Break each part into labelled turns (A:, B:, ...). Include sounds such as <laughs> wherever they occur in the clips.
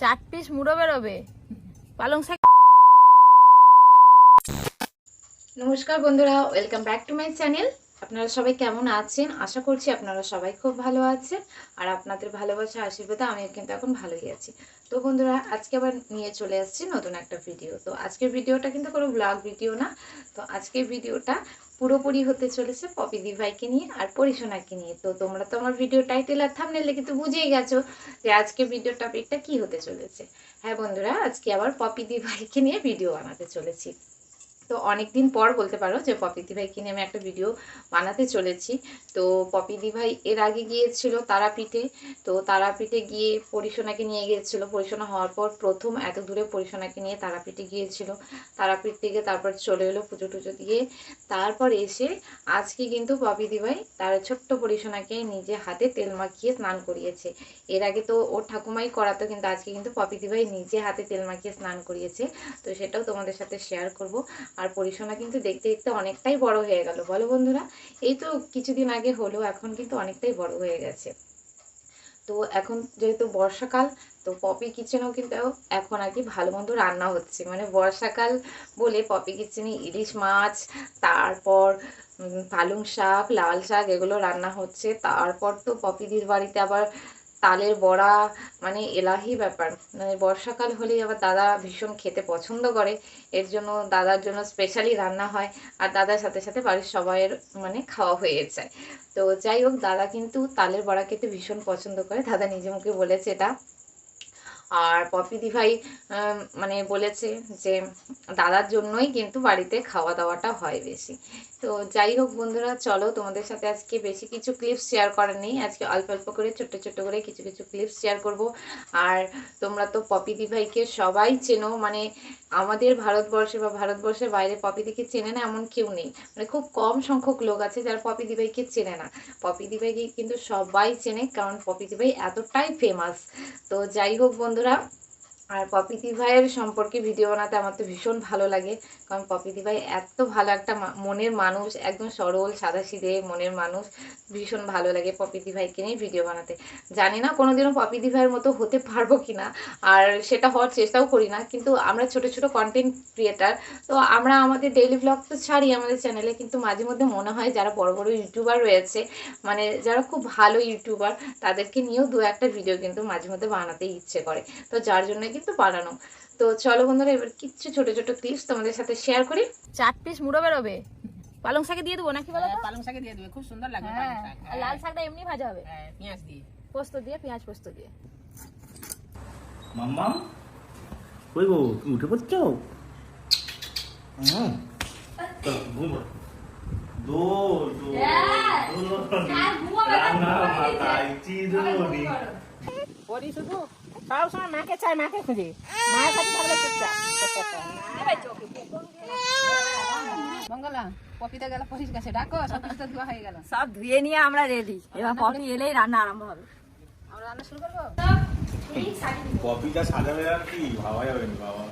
A: চার পিস মুড়ো বেরোবে। পালং শাক নমস্কার বন্ধুরা welcome back to my channel আপনারা সবাই কেমন আছেন? আশা করছি আপনারা সবাই খুব ভালো আছেন। আর আপনাদের ভালোবাসা, আশীর্বাদে আমি কিন্তু এখন ভালোই আছি। তো বন্ধুরা, আজকে আবার নিয়ে চলে আসছি নতুন একটা ভিডিও। তো আজকের ভিডিওটা কিন্তু কোনো ব্লগ ভিডিও না। তো আজকের ভিডিওটা পুরোপুরি হতে চলেছে পপি দিভাইকে নিয়ে আর পরিশোনাকে নিয়ে। তো তোমরা তো আমার ভিডিও টাইটেল আর থামনেলে কিন্তু বুঝেই গেছো যে আজকে ভিডিও টপিকটা কি হতে চলেছে। হ্যাঁ বন্ধুরা, আজকে আবার পপি দিভাইকে নিয়ে ভিডিও বানাতে চলেছি। তো অনেক দিন পর বলতে পারো যে পপি দিভাইকে নিয়ে আমি একটা ভিডিও বানাতে চলেছি। তো পপি দিভাই এর আগে গিয়েছিল তারাপীঠে। তো তারাপীঠে গিয়ে পরিসোনাকে নিয়ে গিয়েছিল। পরিসোনা হওয়ার পর প্রথম এত দূরে পরিসোনাকে নিয়ে তারাপীঠে গিয়েছিল। তারাপীঠ থেকে তারপর চলে এলো পুজো টুজো দিয়ে। তারপর এসে আজকে কিন্তু পপি দিভাই তার ছোট্ট পরিসোনাকে নিজে হাতে তেল মাখিয়ে স্নান করিয়েছে। এর আগে তো ওর ঠাকুমাই করাতো, কিন্তু আজকে কিন্তু পপি দিভাই নিজে হাতে তেল মাখিয়ে স্নান করিয়েছে। তো সেটাও তোমাদের সাথে শেয়ার করব। আর পরিশোনা কিন্তু দেখতে দেখতে অনেকটাই বড় হয়ে গেল। বলো বন্ধুরা, এই তো কিছুদিন আগে হলো, এখন কিন্তু অনেকটাই বড় হয়ে গেছে। তো এখন যেহেতু বর্ষাকাল, তো পপি কিচেনেও কিন্তু এখন আর কি ভালো মন্দ রান্না হচ্ছে। মানে বর্ষাকাল বলে পপি কিচেনে ইলিশ মাছ, তারপর পালং শাক, লাল শাক, এগুলো রান্না হচ্ছে। তারপর তো পপিদির বাড়িতে আবার তালের বড়া মানে এলাহি ব্যাপার। মানে বর্ষাকাল হলেই আবার দাদা ভীষণ খেতে পছন্দ করে। এর জন্য দাদার জন্য স্পেশালি রান্না হয়। আর দাদার সাথে সাথে বাড়ির সবাইয়ের মানে খাওয়া হয়ে যায়। তো যাই হোক, দাদা কিন্তু তালের বড়া খেতে ভীষণ পছন্দ করে। দাদা নিজে মুখে বলেছে এটা। আর পপি দিভাই মানে বলেছে যে দাদার জন্যই কিন্তু বাড়িতে খাওয়া দাওয়াটা হয় বেশি। তো যাই হোক বন্ধুরা, চলো তোমাদের সাথে আজকে বেশি কিছু ক্লিপস শেয়ার করার নেই। আজকে অল্প অল্প করে, ছোট্ট ছোট্ট করে কিছু কিছু ক্লিপস শেয়ার করব। আর তোমরা তো পপি দিভাইকে সবাই চেনো মানে আমাদের ভারতবর্ষে বা ভারতবর্ষের বাইরে পপি দিকে চেনে না এমন কেউ নেই। মানে খুব কম সংখ্যক লোক আছে যারা পপি দিভাইকে চেনে না। পপি দিভাইকে কিন্তু সবাই চেনে, কারণ পপি দিভাই এতটাই ফেমাস তো যাই হোক বন্ধুরা আর পপি ভাইয়ের সম্পর্কে ভিডিও বানাতে আমার তো ভীষণ ভালো লাগে। কারণ পপি ভাই এত ভালো একটা মনের মানুষ, একদম সরল, সাদাসিধে মনের মানুষ, ভীষণ ভালো লাগে পপি ভাইকে নিয়ে ভিডিও বানাতে। জানি না কোনোদিনও পপি ভাইয়ের মতো হতে পারব কি না আর সেটা হওয়ার চেষ্টাও করি না, কিন্তু আমরা ছোট ছোট কন্টেন্ট ক্রিয়েটার তো আমরা আমাদের ডেইলি ব্লগ তো ছাড়ি আমাদের চ্যানেলে কিন্তু মাঝে মধ্যে মনে হয় যারা বড় বড় ইউটিউবার রয়েছে মানে যারা খুব ভালো ইউটিউবার তাদেরকে নিয়েও দু একটা ভিডিও কিন্তু মাঝে মধ্যে বানাতে ইচ্ছে করে। তো যার জন্য কিন্তু বানানো। তো চলো বন্ধুরা এবার কিচ্ছু ছোট ছোট ক্লিপস তোমাদের সাথে শেয়ার করি। চার পিস মুড়ো বেরোবে। পালং শাকে দিয়ে দেবো নাকি বলো
B: হ্যাঁ, পালং শাকে দিয়ে দেবে খুব সুন্দর লাগবে
A: হ্যাঁ লাল শাকটা এমনি ভাজা হবে।
B: হ্যাঁ পেঁয়াজ দিয়ে।
A: পোস্ত দিয়ে পেঁয়াজ পোস্ত দিয়ে।
C: মাম্মাম কই গো তুমি উঠে পড়ছো? হুম ঘুমো। রান্না।
B: পরি শুধু? সব সময় মাকে চাই মাকে খুঁজে। মায়ের কাছে থাকলে চুপচাপ। মঙ্গলা পপিতা গেল পরির কাছে। ডাকো সব কিছু ধোয়া হয়ে গেল।
A: সব ধুয়ে নিয়ে আমরা রেডি এবার পপি এলেই রান্না আরম্ভ হবে।
B: আমরা রান্না শুরু করব?
C: কপিটা সাজাবে আর কি ভাবা যাবে না বাবা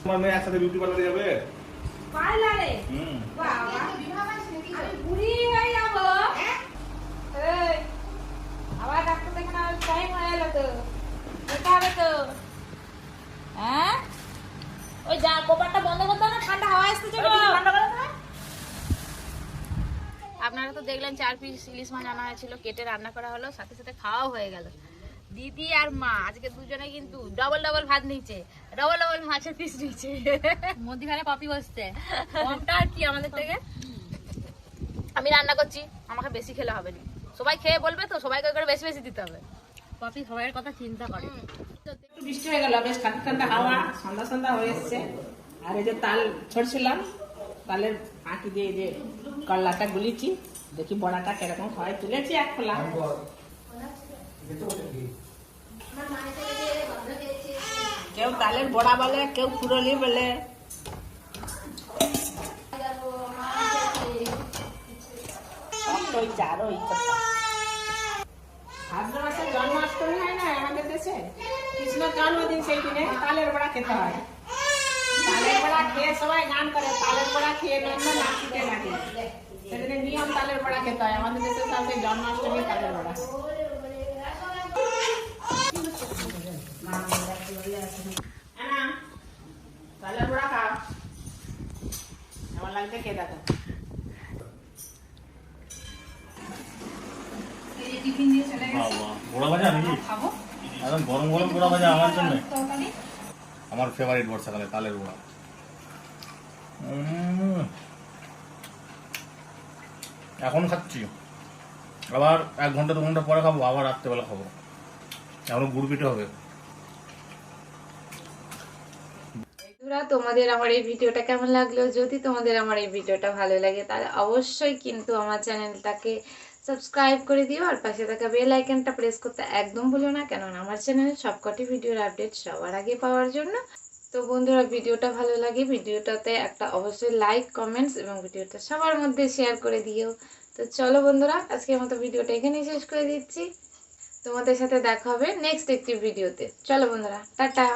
C: তোমার মেয়ে একসাথে বিউটি পার্লারে? যাবে। হুম
A: আবার ডাক্তার দেখানোর টাইম হয়ে গেল তো যেতে হবে তো হ্যাঁ ওই যা কোপারটা বন্ধ করতে না ঠান্ডা হাওয়া আসতেছে গো আপনারা তো দেখলেন চার পিস ইলিশ মাছ আনা হয়েছিল কেটে রান্না করা হলো সাথে সাথে খাওয়াও হয়ে গেল। দিদি আর মা আজকে দুজনে কিন্তু ডবল ডবল ভাত নিচ্ছে ডবল ডবল মাছের পিস নিচ্ছে।
B: মধ্যখানে পপি বসছে। <laughs>
A: কমটা আর কি আমাদের থেকে? আমি রান্না করছি আমাকে বেশি খেলে হবে না। সবাই খেয়ে বলবে তো সবাইকে করে বেশি বেশি দিতে হবে।
B: পাপি সবাইয়ের কথা চিন্তা করে।
D: বৃষ্টি হয়ে গেল, বেশ ঠান্ডা ঠান্ডা হাওয়া, সন্ধ্যা সন্ধ্যা হয়ে এসছে। আর এই যে তাল ছড়ছিলাম, তালের আঁকি দিয়ে যে করলাটা গুলিছি দেখি বড়াটা কীরকম হয়। তুলেছি এক খোলা। কেউ তালের বড়া বলে, কেউ ফুরলি বলে। জন্মাষ্টমী হয় না আমাদের দেশে? কৃষ্ণর জন্মদিন সেই দিনে তালের বড়া খেতে হয়। তালের বড়া খেয়ে সবাই গান করে তালের বড়া খেয়ে নাচিতে লাগে সেদিনে নিয়ম তালের বড়া খেতে হয়। আমাদের দেশে সেই জন্মাষ্টমী তালের বড়া। আনা, তালের বড়া খাও। কেমন লাগছে খেয়ে দেখো।
C: বাবা গোড়া ভাজা নাকি? একদম গরম গরম পোড়া ভাজা আমার জন্য। আমার ফেভারিট বর্ষাকালে তালের গোড়া। এখন খাচ্ছি। আবার এক ঘণ্টা, দু ঘণ্টা পরে খাব, আবার রাত্রেবেলা খাব। এখনও গুড় পিঠে হবে।
A: বন্ধুরা, তোমাদের আমার এই ভিডিওটা কেমন লাগল? যদি তোমাদের আমার এই ভিডিওটা ভালো লাগে, তাহলে অবশ্যই কিন্তু আমার চ্যানেলটাকে সাবস্ক্রাইব করে দিও আর পাশে থাকা বেল আইকনটা প্রেস করতে একদম ভুলো না, কেননা আমার চ্যানেলে সবকটি ভিডিওর আপডেট সবার আগে পাওয়ার জন্য। তো বন্ধুরা, ভিডিওটা ভালো লাগে, ভিডিওটাতে একটা অবশ্যই লাইক, কমেন্টস এবং ভিডিওটা সবার মধ্যে শেয়ার করে দিও। তো চলো বন্ধুরা, আজকের মতো ভিডিওটা এখানেই শেষ করে দিচ্ছি। তোমাদের সাথে দেখা হবে নেক্সট একটি ভিডিওতে। চলো বন্ধুরা, টাটা।